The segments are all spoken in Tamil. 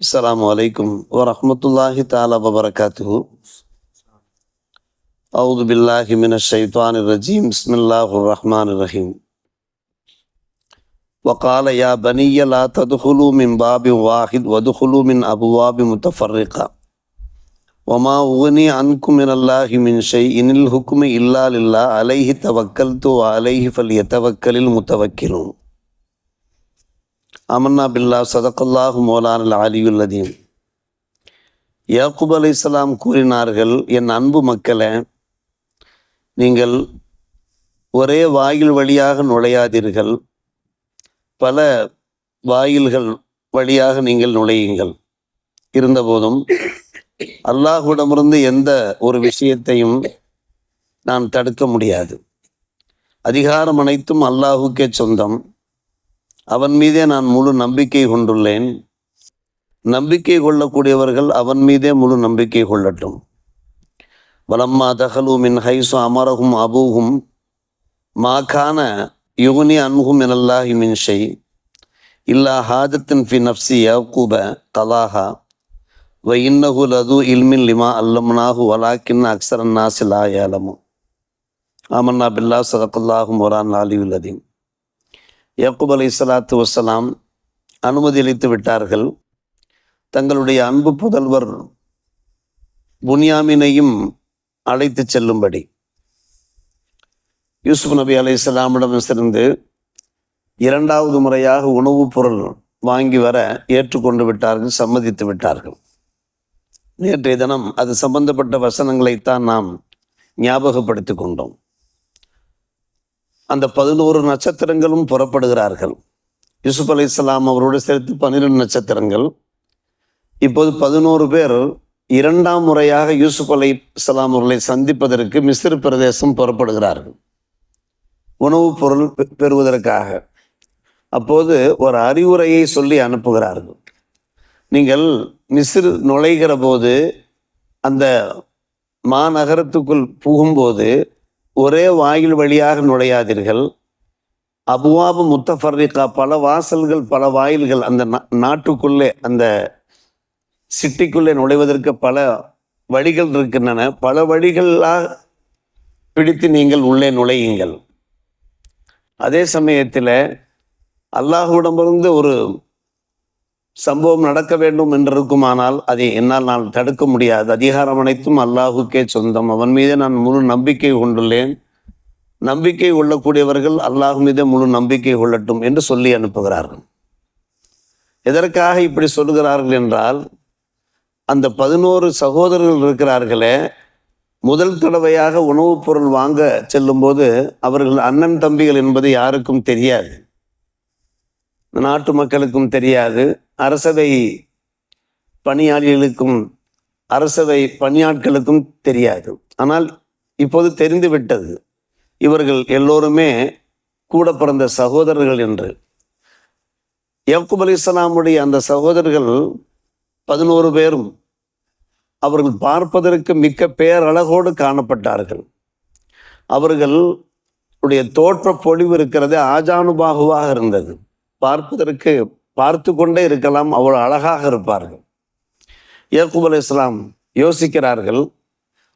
السلام عليكم ورحمة الله تعالى وبركاته. أعوذ بالله من الشيطان الرجيم. بسم الله الرحمن الرحيم. وقال يا بني لا تدخلوا من باب واحد وادخلوا من أبواب متفرقة. وما أغني عنكم من الله من شيء. إن الحكم إلا لله. عليه توكلت وعليه فليتوكل المتوكلون. அமன்னா பில்லா சதக்கல்லாஹு மௌலான அலியுல்லதீம் யாக்குப் அலி இஸ்லாம் கூறினார்கள் என் அன்பு மக்களை நீங்கள் ஒரே வாயில் வழியாக நுழையாதீர்கள். பல வாயில்கள் வழியாக நீங்கள் நுழையுங்கள். இருந்தபோதும் அல்லாஹுடமிருந்து எந்த ஒரு விஷயத்தையும் நான் தடுக்க முடியாது. அதிகாரம் அனைத்தும் அல்லாஹுக்கே சொந்தம். அவன் மீதே நான் முழு நம்பிக்கை கொண்டுள்ளேன். நம்பிக்கை கொள்ளக்கூடியவர்கள் அவன் மீதே முழு நம்பிக்கை கொள்ளட்டும். வலம்மா தகலு மின் ஹைசு அமரகும் அபூகும் மாகான யுகுனி அன்ஹும் எனல்லாஹி மின் ஷை. இல்லா ஹாஜத்தின் ஃபி நப்சி யக்கூப தலாஹா. வ இன்னஹு லது இல்மின் லிமா அல்லம்னாஹு வலாக்கின் அக்சரன் நாசிலா ஏலமு ஆமன்னா பில்லா சதக்குல்லாஹும் ஒரான் அலிவுல் அதீம். யாக்குப் அலி சலாத்து வசலாம் அனுமதி அளித்து விட்டார்கள். தங்களுடைய அன்பு புதல்வர் புனியாமினையும் அழைத்து செல்லும்படி. யூசுப் நபி அலை இஸ்லாமிடம் சிறந்து இரண்டாவது முறையாக உணவுப் பொருள் வாங்கி வர ஏற்றுக்கொண்டு விட்டார்கள் சம்மதித்து விட்டார்கள். நேற்றைய தினம் அது சம்பந்தப்பட்ட வசனங்களைத்தான் நாம் ஞாபகப்படுத்தி கொண்டோம். அந்த பதினோரு நட்சத்திரங்களும் புறப்படுகிறார்கள். யூசுப் அலி இஸ்லாம் அவரோடு சேர்த்து பன்னிரெண்டு நட்சத்திரங்கள். இப்போது பதினோரு பேர் இரண்டாம் முறையாக யூசுப் அலி இஸ்லாம் அவர்களை சந்திப்பதற்கு மிஸ்ர் பிரதேசம் புறப்படுகிறார்கள். உணவுப் பொருள் பெ- பெறுவதற்காக. அப்போது ஒரு அறிவுரையை சொல்லி அனுப்புகிறார்கள். நீங்கள் மிஸ்ர் நுழைகிற போது அந்த மாநகரத்துக்குள் புகும்போது ஒரே வாயில் வழியாக நுழையாதீர்கள். அபுவாபு முத்தஃபர்ரிகா பல வாசல்கள் பல வாயில்கள் அந்த நா- நாட்டுக்குள்ளே அந்த சிட்டிக்குள்ளே நுழைவதற்கு பல வழிகள் இருக்கின்றன. பல வழிகளாக பிடித்து நீங்கள் உள்ளே நுழையுங்கள். அதே சமயத்தில் அல்லாஹுவிடமிருந்து ஒரு சம்பவம் நடக்க வேண்டும் என்றிருக்குமானால் அதை என்னால் நான் தடுக்க முடியாது. அதிகாரம் அனைத்தும் அல்லாஹுக்கே சொந்தம். அவன் மீது நான் முழு நம்பிக்கை கொண்டுள்ளேன். நம்பிக்கை கொள்ளக்கூடியவர்கள் அல்லாஹ் மீது முழு நம்பிக்கை கொள்ளட்டும் என்று சொல்லி அனுப்புகிறார்கள் எதற்காக இப்படி சொல்லுகிறார்கள் என்றால் அந்த பதினோரு சகோதரர்கள் இருக்கிறார்களே முதல் தடவையாக உணவுப் பொருள் வாங்க செல்லும்போது அவர்கள் அண்ணன் தம்பிகள் என்பது யாருக்கும் தெரியாது. நாட்டு மக்களுக்கும் தெரியாது. அரசவை பணியாளிகளுக்கும் அரசவை பணியாட்களுக்கும் தெரியாது. ஆனால் இப்போது தெரிந்து விட்டது இவர்கள் எல்லோருமே கூட பிறந்த சகோதரர்கள் என்று. யக்கூப் அலி இஸ்லாமுடைய அந்த சகோதரர்கள் பதினோரு பேரும் அவர்கள் பார்ப்பதற்கு மிக்க பேரழகோடு காணப்பட்டார்கள். அவர்கள் உடைய தோற்ற பொழிவு இருக்கிறது ஆஜானுபாகுவாக இருந்தது. பார்ப்பதற்கு பார்த்து கொண்டே இருக்கலாம் அவ்வளோ அழகாக இருப்பார்கள். யாக்கூப் அலி இஸ்லாம் யோசிக்கிறார்கள்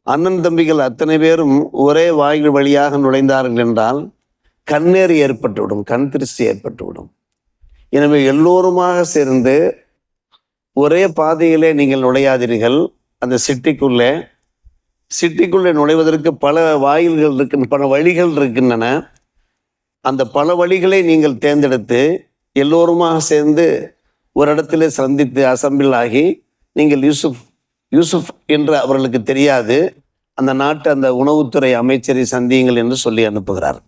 அண்ணன் தம்பிகள் அத்தனை பேரும் ஒரே வாயில் வழியாக நுழைந்தார்கள் என்றால் கண்ணேறு ஏற்பட்டுவிடும் கண் திருஷ்டி ஏற்பட்டுவிடும். எனவே எல்லோருமாக சேர்ந்து ஒரே பாதையிலே நீங்கள் நுழையாதீர்கள். அந்த சிட்டிக்குள்ளே சிட்டிக்குள்ளே நுழைவதற்கு பல வாயில்கள் இருக்கு பல வழிகள் இருக்கின்றன. அந்த பல வழிகளை நீங்கள் தேர்ந்தெடுத்து எல்லோருமாக சேர்ந்து ஒரு இடத்துல சந்தித்து அசம்பிள் ஆகி நீங்கள் யூசுப் யூசுப் என்று அவர்களுக்கு தெரியாது. அந்த நாட்டு அந்த உணவுத்துறை அமைச்சரை சந்தியுங்கள் என்று சொல்லி அனுப்புகிறார்.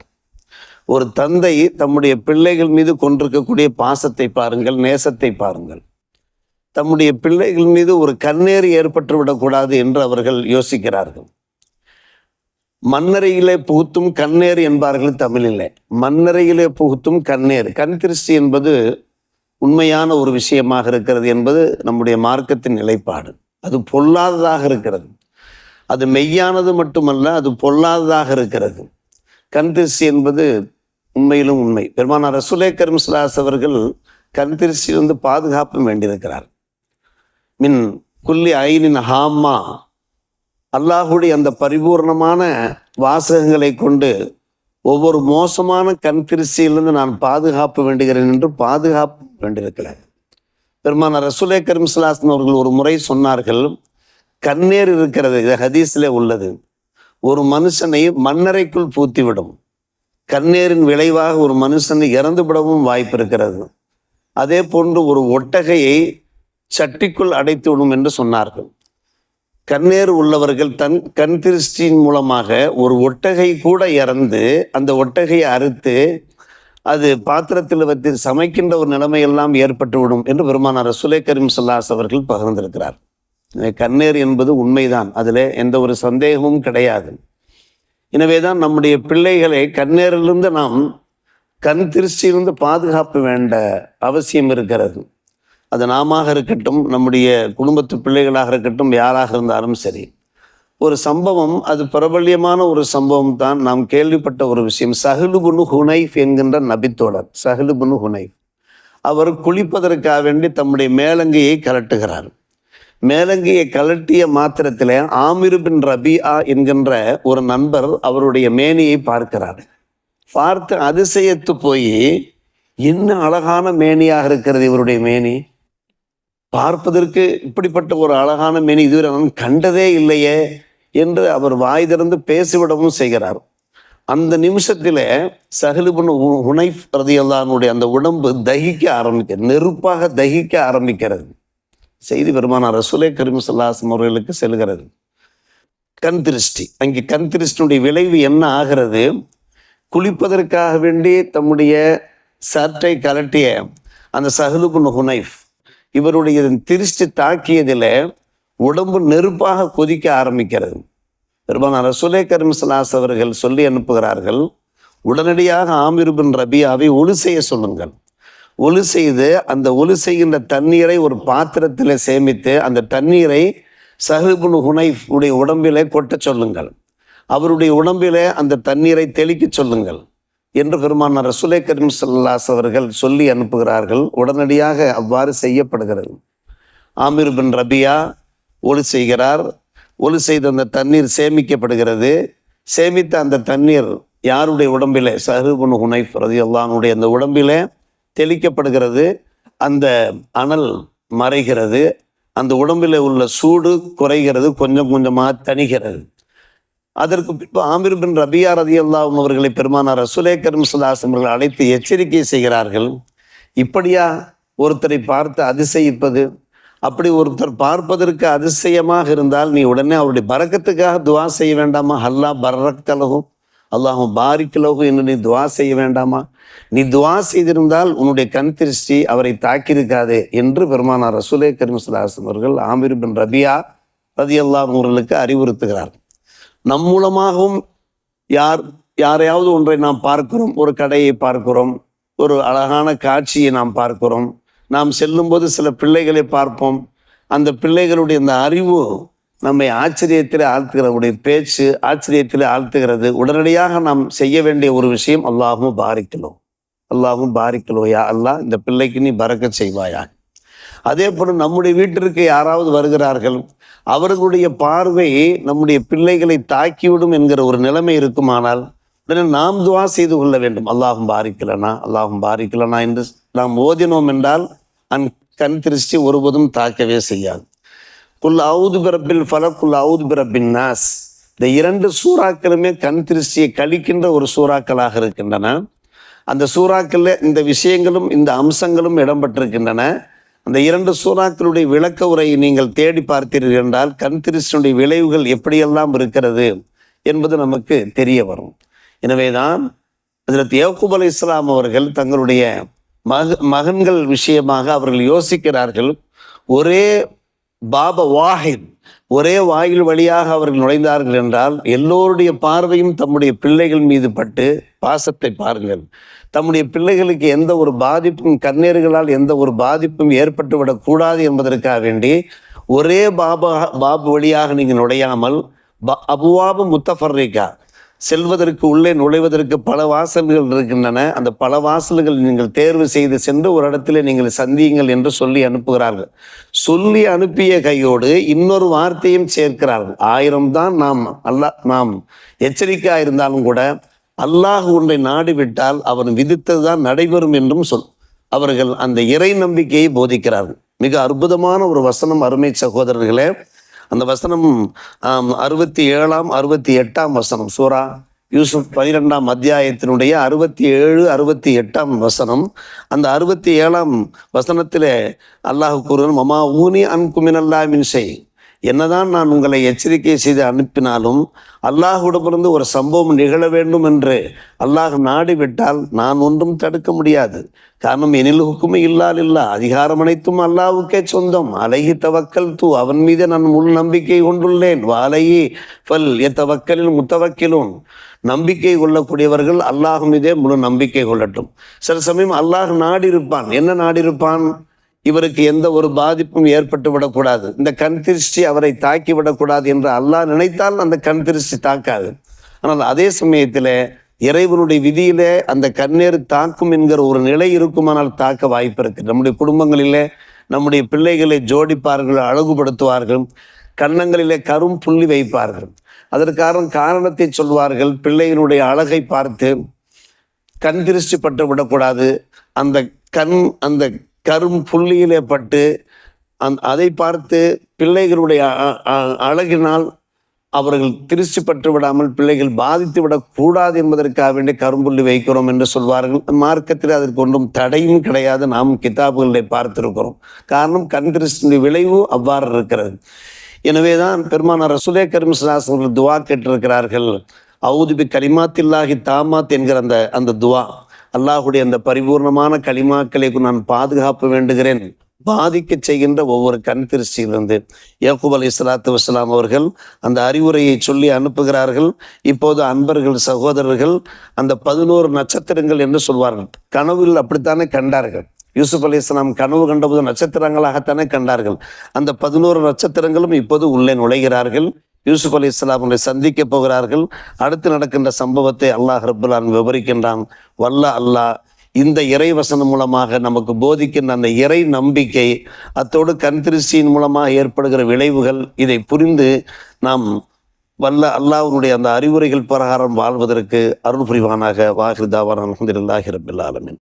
ஒரு தந்தை தம்முடைய பிள்ளைகள் மீது கொண்டிருக்கக்கூடிய பாசத்தை பாருங்கள் நேசத்தை பாருங்கள். தம்முடைய பிள்ளைகள் மீது ஒரு கண்ணேறு ஏற்பட்டு விடக்கூடாது என்று அவர்கள் யோசிக்கிறார்கள். மண்ணறையிலே புகுத்தும் கண்ணேர் என்பார்கள் தமிழிலே. மண்ணறையிலே புகுத்தும் கண்ணேர் கண் திருஷ்டி என்பது உண்மையான ஒரு விஷயமாக இருக்கிறது என்பது நம்முடைய மார்க்கத்தின் நிலைப்பாடு. அது பொல்லாததாக இருக்கிறது. அது மெய்யானது மட்டுமல்ல அது பொல்லாததாக இருக்கிறது. கண் திருஷ்டி என்பது உண்மையிலும் உண்மை. பெருமானார் ரசுலே கரிம்ஸ்லாஸ் அவர்கள் கண் திருஷ்டியிலிருந்து பாதுகாப்பு வேண்டியிருக்கிறார். மின் குல்லி ஐனின் ஹாமா அல்லாஹுடைய அந்த பரிபூர்ணமான வாசகங்களை கொண்டு ஒவ்வொரு மோசமான கண் திருஷ்டியிலிருந்து நான் பாதுகாப்பு வேண்டுகிறேன் என்று பாதுகாப்பு வேண்டியிருக்கிறேன் பெருமான ரசுலே கரீம் அவர்கள் ஒரு முறை சொன்னார்கள் கண்ணீர் இருக்கிறது இது ஹதீஸில் உள்ளது ஒரு மனுஷனை மண்ணறைக்குள் பூத்திவிடும். கண்ணீரின் விளைவாக ஒரு மனுஷன் இறந்து விடவும் வாய்ப்பு இருக்கிறது. அதே போன்று ஒரு ஒட்டகையை சட்டிக்குள் அடைத்து விடும் என்று சொன்னார்கள். கண்ணேர் உள்ளவர்கள் தன் கண் திருஷ்டியின் மூலமாக ஒரு ஒட்டகை கூட இறந்து அந்த ஒட்டகையை அறுத்து அது பாத்திரத்தில் வைத்து சமைக்கின்ற ஒரு நிலைமையெல்லாம் ஏற்பட்டுவிடும் என்று பெருமானார் ரசூலே கரீம் சல்லாஸ் அவர்கள் பகிர்ந்திருக்கிறார். கண்ணேர் என்பது உண்மைதான். அதில் எந்த ஒரு சந்தேகமும் கிடையாது. எனவே தான் நம்முடைய பிள்ளைகளை கண்ணேரிலிருந்து நாம் கண் திருஷ்டியிலிருந்து பாதுகாப்பு வேண்ட அவசியம் இருக்கிறது. அது நாம இருக்கட்டும் நம்முடைய குடும்பத்து பிள்ளைகளாக இருக்கட்டும் யாராக இருந்தாலும் சரி. ஒரு சம்பவம் அது பிரபல்யமான ஒரு சம்பவம் தான் நாம் கேள்விப்பட்ட ஒரு விஷயம். சஹலுபுனு ஹுனைஃப் என்கின்ற நபித்தோழர் சஹலுபுனு ஹுனைஃப். அவர் குளிப்பதற்காக வேண்டி தம்முடைய மேலங்கையை கலட்டுகிறார். மேலங்கையை கலட்டிய மாத்திரத்தில் ஆமிர் பின் ரபியா என்கின்ற ஒரு நண்பர் அவருடைய மேனியை பார்க்கிறார். பார்த்து அதிசயத்து போய் என்ன அழகான மேனியாக இருக்கிறது இவருடைய மேனி? பார்ப்பதற்கு இப்படிப்பட்ட ஒரு அழகான மேனி இதுவரை நான் கண்டதே இல்லையே என்று அவர் வாய் திறந்து பேசிவிடவும் செய்கிறார். அந்த நிமிஷத்தில் சஹலிபுன் ஹுனைஃப் பிரதியல்லானுடைய அந்த உடம்பு தகிக்க ஆரம்பிக்க நெருப்பாக தகிக்க ஆரம்பிக்கிறது. செய்தி பெருமானார் ரசூலே கரீம் சல்லாசம் அவர்களுக்கு செல்கிறது. கண் திருஷ்டி. அங்கே கண் திருஷ்டினுடைய விளைவு என்ன ஆகிறது? குளிப்பதற்காக வேண்டி தம்முடைய சர்ட்டை கலட்டிய அந்த சஹலுபுன் ஹுனைஃப் இவருடைய திருஷ்டி தாக்கியதில் உடம்பு நெருப்பாக கொதிக்க ஆரம்பிக்கிறது. பெருமான ரசுலே கரிம்சலாஸ் அவர்கள் சொல்லி அனுப்புகிறார்கள் உடனடியாக ஆமிருபின் ரபியாவை ஒளி செய்ய சொல்லுங்கள். ஒளி செய்து அந்த ஒளி செய்கின்ற தண்ணீரை ஒரு பாத்திரத்தில் சேமித்து அந்த தண்ணீரை சஹிபுன் ஹுனைஃப் உடைய உடம்பிலே கொட்டச் சொல்லுங்கள். அவருடைய உடம்பிலே அந்த தண்ணீரை தெளிக்கச் சொல்லுங்கள். என்று பெருமான ரசுலே கரீம் சல்லாஸ் அவர்கள் சொல்லி அனுப்புகிறார்கள். உடனடியாக அவ்வாறு செய்யப்படுகிறது. ஆமீர் பின் ரபியா ஒளி செய்கிறார். ஒளி செய்த அந்த தண்ணீர் சேமிக்கப்படுகிறது. சேமித்த அந்த தண்ணீர் யாருடைய உடம்பிலே? சஹிபுன் ஹுனைஃப் ரதியல்லானுடைய அந்த உடம்பிலே தெளிக்கப்படுகிறது. அந்த அனல் மறைகிறது. அந்த உடம்பில் உள்ள சூடு குறைகிறது. கொஞ்சம் கொஞ்சமாக தணிகிறது. அதற்கு பின்பு ஆமிர் பின் ரபியா ரதி அல்லாவும் அவர்களை பெருமானார் ரசுலே கரும் சுல்லாசம் அவர்கள் அழைத்து எச்சரிக்கை செய்கிறார்கள். இப்படியா ஒருத்தரை பார்த்து அதிசயிப்பது அப்படி ஒருத்தர் பார்ப்பதற்கு அதிசயமாக இருந்தால் நீ உடனே அவருடைய பறக்கத்துக்காக துவா செய்ய வேண்டாமா? அல்லா பரக்கலகும் அல்லாஹும் பாரிக்கலகும் என்று நீ துவா செய்ய வேண்டாமா? நீ துவா செய்திருந்தால் உன்னுடைய கண் திருஷ்டி அவரை தாக்கியிருக்காதே என்று பெருமானார் ரசூலே கரீம் அவர்கள் ஆமிர் பின் ரபியா ரதி அல்லாஹ் அவர்களுக்கு அறிவுறுத்துகிறார். நம் மூலமாகவும் யார் யாரையாவது ஒன்றை நாம் பார்க்கிறோம் ஒரு கடையை பார்க்கிறோம் ஒரு அழகான காட்சியை நாம் பார்க்கிறோம் நாம் செல்லும்போது சில பிள்ளைகளை பார்ப்போம் அந்த பிள்ளைகளுடைய அந்த அறிவு நம்மை ஆச்சரியத்தில் ஆழ்த்துகிறவுடைய பேச்சு ஆச்சரியத்தில் ஆழ்த்துகிறது. உடனடியாக நாம் செய்ய வேண்டிய ஒரு விஷயம் அல்லாஹும் பாரிக்கலோ. அல்லாஹும் பாரிக்கலோயா அல்லாஹ் இந்த பிள்ளைக்கு நீ பறக்க செய்வாயா அதே போல நம்முடைய வீட்டிற்கு யாராவது வருகிறார்கள் அவர்களுடைய பார்வை நம்முடைய பிள்ளைகளை தாக்கிவிடும் என்கிற ஒரு நிலைமை இருக்குமானால் உடனே நாம் துவா செய்து கொள்ள வேண்டும். அல்லாஹும் பாரிக்கலனா அல்லாஹும் பாரிக்கலனா என்று நாம் ஓதினோம் என்றால் அந் கண் திருஷ்டி ஒருபோதும் தாக்கவே செய்யாது. குல் அவுது பிறப்பில் ஃபல குல் அவுது பிறப்பின் நாஸ். இந்த இரண்டு சூறாக்களுமே கண் திருஷ்டியை கழிக்கின்ற ஒரு சூறாக்களாக இருக்கின்றன. அந்த சூறாக்களில் இந்த விஷயங்களும் இந்த அம்சங்களும் இடம்பெற்றிருக்கின்றன. அந்த இரண்டு சூறாக்களுடைய விளக்க உரையை நீங்கள் தேடி பார்த்தீர்கள் என்றால் கண் திருஷ்டியுடைய விளைவுகள் எப்படியெல்லாம் இருக்கிறது என்பது நமக்கு தெரிய வரும். எனவேதான் அதில் யாக்கூப் அலி இஸ்லாம் அவர்கள் தங்களுடைய மக மகன்கள் விஷயமாக அவர்கள் யோசிக்கிறார்கள். ஒரே பாப வாஹித் ஒரே வாயில் வழியாக அவர்கள் நுழைந்தார்கள் என்றால் எல்லோருடைய பார்வையும் தம்முடைய பிள்ளைகள் மீது பட்டு பாசத்தை பாருங்கள். தம்முடைய பிள்ளைகளுக்கு எந்த ஒரு பாதிப்பும் கண்ணீர்களால் எந்த ஒரு பாதிப்பும் ஏற்பட்டு விடக்கூடாது என்பதற்காக வேண்டி ஒரே பாபா பாபு வழியாக நீங்கள் நுழையாமல் ப- அபுவாபு முத்தஃபர்ரிகா செல்வதற்கு உள்ளே நுழைவதற்கு பல வாசல்கள் இருக்கின்றன. அந்த பல வாசல்கள் நீங்கள் தேர்வு செய்து சென்று ஒரு இடத்துல நீங்கள் சந்தியுங்கள் என்று சொல்லி அனுப்புகிறார்கள். சொல்லி அனுப்பிய கையோடு இன்னொரு வார்த்தையும் சேர்க்கிறார்கள். ஆயிரம் தான் நாம் அல்லா நாம் எச்சரிக்கையாக இருந்தாலும் கூட அல்லாஹ் ஒன்றை நாடிவிட்டால் அவன் விதித்தது விதித்ததுதான் நடைபெறும் என்றும் சொல் அவர்கள் அந்த இறை நம்பிக்கையை போதிக்கிறார்கள். மிக அற்புதமான ஒரு வசனம் அருமை சகோதரர்களே. அந்த வசனம் அறுபத்தி ஏழாம் அறுபத்தி எட்டாம் வசனம் சூரா யூசுப் பனிரெண்டாம் அத்தியாயத்தினுடைய அறுபத்தி ஏழு அறுபத்தி எட்டாம் வசனம். அந்த அறுபத்தி ஏழாம் வசனத்திலே அல்லாஹ் கூறுவன் மமா ஊனி அன்குமினல்லா மின்சை என்னதான் நான் உங்களை எச்சரிக்கை செய்து அனுப்பினாலும் அல்லாஹுடமிருந்து ஒரு சம்பவம் நிகழ வேண்டும் என்று அல்லாஹ் நாடிவிட்டால் நான் ஒன்றும் தடுக்க முடியாது. காரணம் எனில் ஹுக்குமே இல்லால் இல்லா அதிகாரம் அனைத்தும் அல்லாஹ்வுக்கே சொந்தம். அலைஹி தவக்கல் தூ அவன் மீது நான் முழு நம்பிக்கை கொண்டுள்ளேன். வாலையி ஃபல் எத்தவக்கலில் முத்தவக்கிலும் நம்பிக்கை கொள்ளக்கூடியவர்கள் அல்லாஹ் மீதே முழு நம்பிக்கை கொள்ளட்டும். சில சமயம் அல்லாஹ் நாடி இருப்பான் என்ன நாடி இருப்பான் இவருக்கு எந்த ஒரு பாதிப்பும் ஏற்பட்டு விடக்கூடாது. இந்த கண் திருஷ்டி அவரை தாக்கி விடக்கூடாது என்று அல்லாஹ் நினைத்தால் அந்த கண் திருஷ்டி தாக்காது. ஆனால் அதே சமயத்தில் இறைவனுடைய விதியிலே அந்த கண்ணீர் தாக்கும் என்கிற ஒரு நிலை இருக்குமானால் தாக்க வாய்ப்பு இருக்கு நம்முடைய குடும்பங்களிலே நம்முடைய பிள்ளைகளை ஜோடிப்பார்கள் அழகுபடுத்துவார்கள் கன்னங்களிலே கரும் புள்ளி வைப்பார்கள். அதற்கான காரணத்தை சொல்வார்கள் பிள்ளைகளுடைய அழகை பார்த்து கண் திருஷ்டி பட்டு விடக்கூடாது. அந்த கண் அந்த கரும் புள்ளியிலே பட்டு அந் அதை பார்த்து பிள்ளைகளுடைய அழகினால் அவர்கள் திருஷ்டி பட்டு விடாமல் பிள்ளைகள் பாதித்து விடக்கூடாது என்பதற்காக வேண்டி கரும்புள்ளி வைக்கிறோம் என்று சொல்வார்கள். மார்க்கத்தில் அதற்கு ஒன்றும் தடையும் கிடையாது. நாம் கிதாபுகளை பார்த்திருக்கிறோம். காரணம் கண் திருஷ்டி விளைவு அவ்வாறு இருக்கிறது. எனவேதான் பெருமானார் ரசுலே கரீம் ஸல்லல்லாஹு துவா கேட்டிருக்கிறார்கள். அவுதுபி கலிமாத்தில்லாஹி தாமாத் என்கிற அந்த அந்த துவா. அல்லாஹுடைய அந்த பரிபூர்ணமான களிமாக்களை நான் பாதுகாப்பு வேண்டுகிறேன். பாதிக்க செய்கின்ற ஒவ்வொரு கண் திருஷ்டியிலிருந்து யாக்கூப் அலி இஸ்லாத்து வஸ்லாம் அவர்கள் அந்த அறிவுரையை சொல்லி அனுப்புகிறார்கள். இப்போது அன்பர்கள் சகோதரர்கள் அந்த பதினோரு நட்சத்திரங்கள் என்று சொல்வார்கள். கனவில் அப்படித்தானே கண்டார்கள். யூசுப் அலி இஸ்லாம் கனவு கண்டபோது நட்சத்திரங்களாகத்தானே கண்டார்கள். அந்த பதினோரு நட்சத்திரங்களும் இப்போது உள்ளே நுழைகிறார்கள். யூசுப் அலி இஸ்லாமங்களை சந்திக்க போகிறார்கள். அடுத்து நடக்கின்ற சம்பவத்தை அல்லாஹ் ரபுல்லான் விவரிக்கின்றான். வல்ல அல்லாஹ் இந்த இறை வசனம் மூலமாக நமக்கு போதிக்கின்ற அந்த இறை நம்பிக்கை அத்தோடு கண் திருஷ்டியின் மூலமாக ஏற்படுகிற விளைவுகள் இதை புரிந்து நாம் வல்ல அல்லாஹனுடைய அந்த அறிவுரைகள் பிரகாரம் வாழ்வதற்கு அருள் புரிவானாக. வாஹிருதாவான் அலமதுல்லாஹி ரபில்லாலமின்